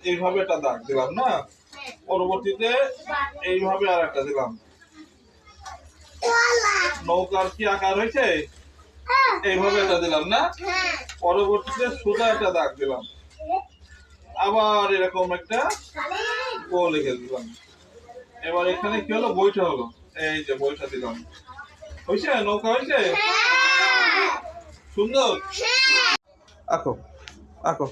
এইভাবে একটা দাগ দিলাম না? পরবর্তীতে এইভাবে আর একটা দিলাম। নৌকার কি আকার হয়েছে? এইভাবে একটা দিলাম না? পরবর্তীতে সোজা একটা দাগ দিলাম। আবার এরকম একটা গো লিখে দিলাম। এবার এখানে কি হলো? বইটা হলো। এই যে বইটা দিলাম। হয়েছে? নৌকা হয়েছে? সুন্দর? আঁকো আঁকো।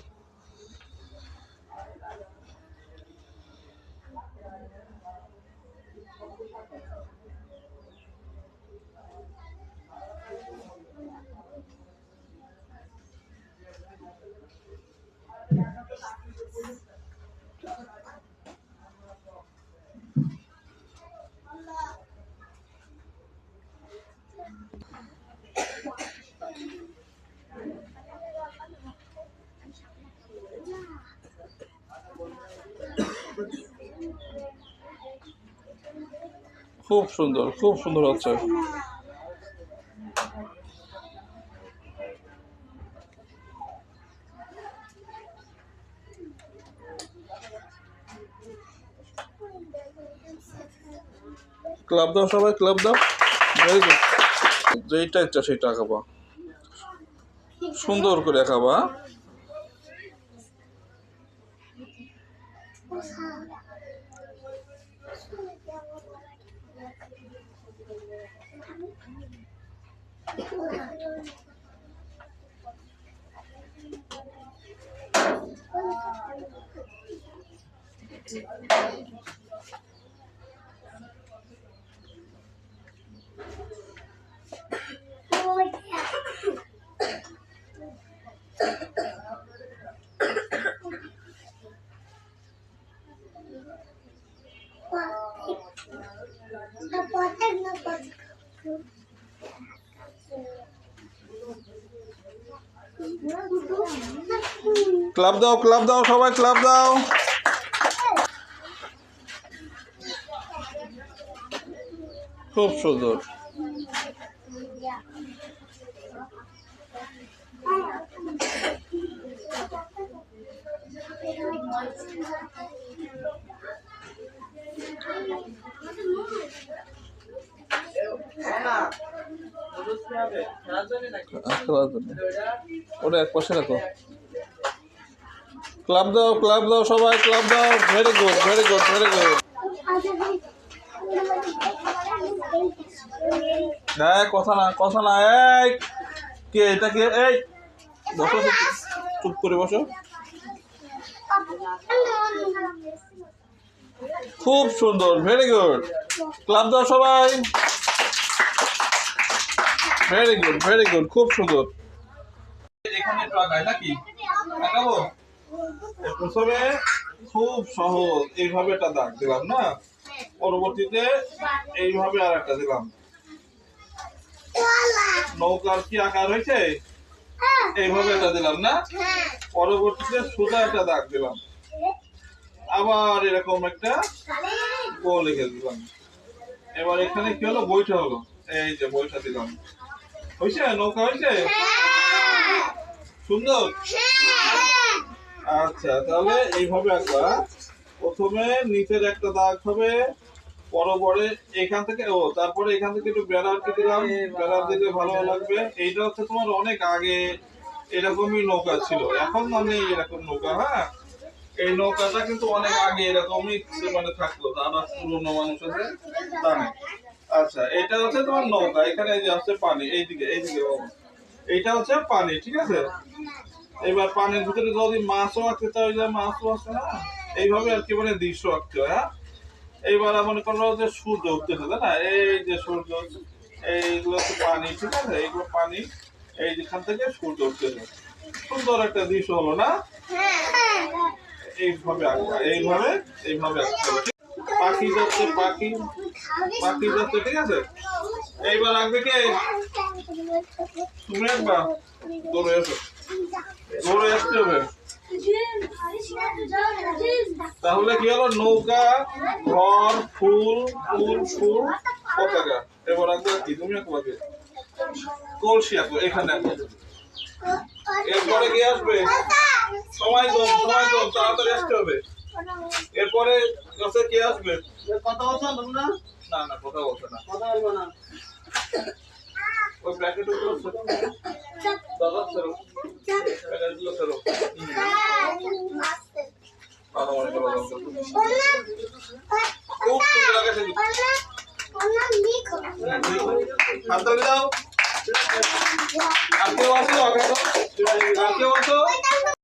খুব সুন্দর খুব সুন্দর হচ্ছে ক্লাব দাও সবাই, ক্লাব দাও। ভেরি গুড যেইটা ইচ্ছা সেইটা আঁকাবা সুন্দর করে আঁকাবা ক্লাব দাও ক্লাব দাও সবাই ক্লাব দাও। খুব সুন্দর। খেলার জন্য ওটা এক পাশে রাখো। ক্লাব দাও ক্লাব দাও সবাই ক্লাব দাও। Very good very good very good হ্যাঁ কথা না কথা না, এই! কে, এটা কে? এই! বসো চুপ চুপ করে বসো। খুব সুন্দর ভেরি গুড ক্লাব দাও সবাই। ভেরি গুড ভেরি গুড খুব সুন্দর। এখানে আঁকাই নাকি? আঁকাবো প্রথমে খুব সহজ, এইভাবে একটা দাগ দিলাম না? পরবর্তীতে এইভাবে আর একটা দিলাম। নৌকার কি আকার হয়েছে? এইভাবে একটা দিলাম না? পরবর্তীতে সোজা একটা দাগ দিলাম। আবার এরকম একটা গোল লিখে দিলাম। এবার এখানে কি হলো? বইটা হলো। এই যে বইটা দিলাম। হয়েছে? নৌকা হয়েছে? সুন্দর? আচ্ছা তাহলে এইভাবে আঁকবা প্রথমে নিচের একটা দাগ হবে পরপরে এখান থেকে ও তারপরে এখান থেকে একটু বেড়ার দিয়ে দিলাম। বেড়ার দিলে ভালো লাগবে। এইটা হচ্ছে তোমার অনেক আগে এরকমই নৌকা ছিল। এখন মানে এরকম নৌকা হ্যাঁ? এই নৌকাটা কিন্তু অনেক আগে এরকমই মানে থাকতো তারা পুরোনো মানুষ আছে তা নেই আচ্ছা এটা হচ্ছে তোমার নৌকা এখানে এই যে আছে পানি এইদিকে এইদিকে। এইটা হচ্ছে পানি ঠিক আছে? এবার পানির ভিতরে যদি মাছও আঁকতে যে মাছও আছে না? এইভাবে আর কি মানে দৃশ্য আঁকতে হয় হ্যাঁ? এইবার মনে করো যে সূর্য উঠতেছে তাই না? এই যে সূর্য এইগুলো হচ্ছে পানি ঠিক আছে? এইগুলো পানি এই যেখান থেকে সূর্য উঠতেছে। সুন্দর একটা দৃশ্য হলো না? এইভাবে আঁকবা এইভাবে এইভাবে আঁকতে হবে? পাখি যাচ্ছে পাখি। এইবার তুমি আসতে হবে। তাহলে কি হলো? নৌকা, ঘর, ফুল ফুল ফুল, পতাকা। এবার আঁকবে কি? তুমি আঁকবা কে কলসি আঁকো, এখানে আঁকো। এরপরে কে আসবে? সময় কম সময় কম তাড়াতাড়ি আসতে হবে। এরপরে কাছে কে আসবে? কথা বলছো তোমরা? না না কথা বলছে না কথা বলব না ওই প্যাকেটগুলো ছেড়ো দাদা ছেড়ো প্যাকেটগুলো ছেড়ো ভালো মনে করো দাও। খুব সুন্দর লাগে সেগুলো হাত ধরে দাও আর কেউ আসো